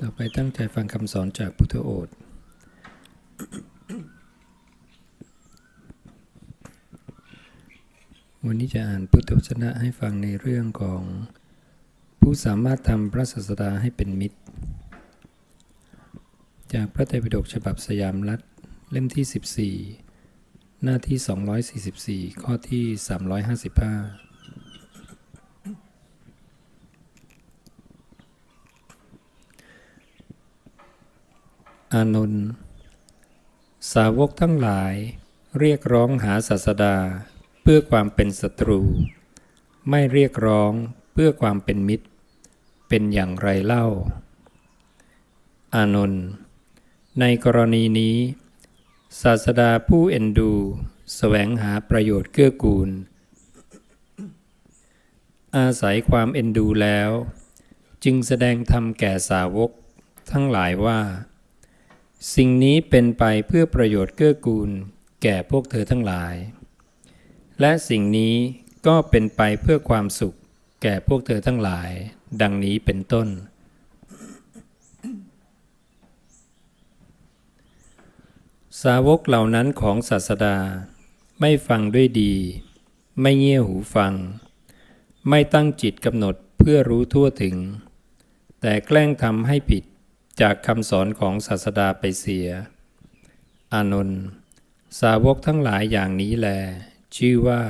ต่อไปตั้งใจฟังคำสอนจากพุทธโอษฐ์วันนี้จะอ่านพุทธวจนะให้ฟังในเรื่องของ ผู้สามารถทำพระศาสดาให้เป็นมิตร จากพระไตรปิฎกฉบับสยามรัฐเล่มที่ 14 หน้าที่ 244 ข้อที่ 355 อานนท์สาวกทั้งหลายเรียกร้องหาศาสดาเพื่อความเป็นศัตรู ไม่เรียกร้องเพื่อความเป็นมิตร เป็นอย่างไรเล่า อานนท์ในกรณีนี้ ศาสดาผู้เอ็นดูสแสวงหาประโยชน์เกื้อกูล อาศัยความเอ็นดูแล้ว จึงแสดงธรรมแก่สาวกทั้งหลายว่า สิ่งนี้เป็นไปเพื่อประโยชน์เกื้อกูล แก่พวกเธอทั้งหลาย และสิ่งนี้ก็เป็นไปเพื่อความสุข แก่พวกเธอทั้งหลาย ดังนี้เป็นต้น สาวกเหล่านั้นของศาสดา ไม่ฟังด้วยดี ไม่เงี่ยหูฟัง ไม่ตั้งจิตกำหนดเพื่อรู้ทั่วถึง แต่แกล้งทำให้ผิด จากคำสอนของศาสดาไปเสีย อานนท์สาวกทั้งหลายอย่างนี้แล ชื่อว่า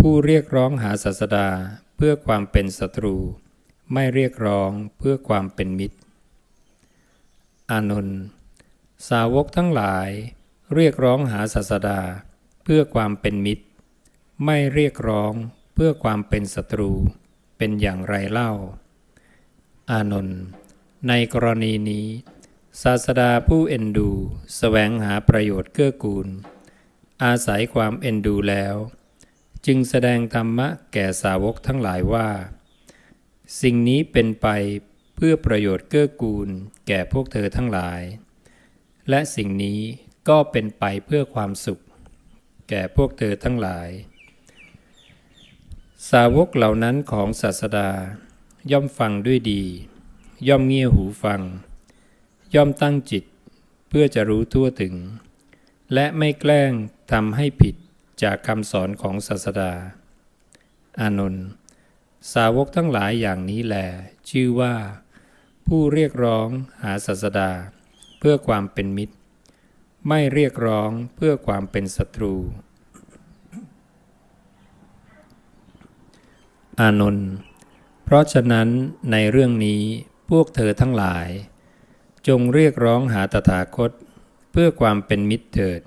ผู้เรียกร้องหาศาสดาเพื่อความเป็นศัตรู ไม่เรียกร้องเพื่อความเป็นมิตร อานนท์สาวกทั้งหลาย เรียกร้องหาศาสดา เพื่อความเป็นมิตร ไม่เรียกร้องเพื่อความเป็นศัตรู เป็นอย่างไรเล่า อานนท์ ในกรณีนี้ ศาสดาผู้เอ็นดูสแสวงหาประโยชน์เกื้อกูล อาศัยความเอ็นดูแล้ว จึงแสดงธรรมะแก่สาวกทั้งหลายว่า สิ่งนี้เป็นไปเพื่อประโยชน์เกื้อกูลแก่พวกเธอทั้งหลาย และสิ่งนี้ก็เป็นไปเพื่อความสุข แก่พวกเธอทั้งหลาย สาวกเหล่านั้นของศาสดาย่อมฟังด้วยดี ย่อมเงี่ยหูฟัง ย่อมตั้งจิต เพื่อจะรู้ทั่วถึง และไม่แกล้งทำให้ผิดจากคำสอนของศาสดา อานนท์สาวกทั้งหลายอย่างนี้แหลชื่อว่า ผู้เรียกร้องหาศาสดา เพื่อความเป็นมิตร ไม่เรียกร้องเพื่อความเป็นศัตรู อานนท์เพราะฉะนั้นในเรื่องนี้ พวกเธอทั้งหลาย จงเรียกร้องหาตถาคต เพื่อความเป็นมิตรเถิด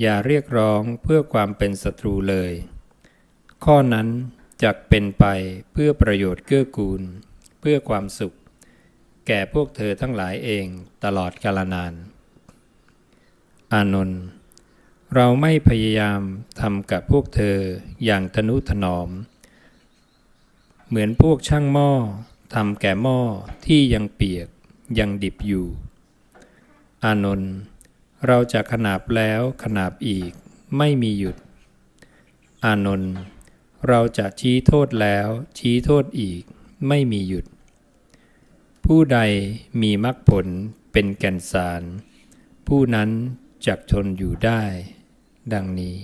อย่าเรียกร้องเพื่อความเป็นศัตรูเลย ข้อนั้นจักเป็นไปเพื่อประโยชน์เกื้อกูล เพื่อความสุข แก่พวกเธอทั้งหลายเองตลอดกาลนาน อานนท์เราไม่พยายามทำกับพวกเธออย่างทนุถนอม เหมือนพวกช่างหม้อ ทำแก่หม้อที่ยังเปียกยังดิบอยู่ อานนท์เราจะขนาบแล้วขนาบอีกไม่มีหยุด อานนท์เราจะชี้โทษแล้วชี้โทษอีกไม่มีหยุด ผู้ใดมีมรรคผลเป็นแก่นสาร ผู้นั้นจักทนอยู่ได้ ดังนี้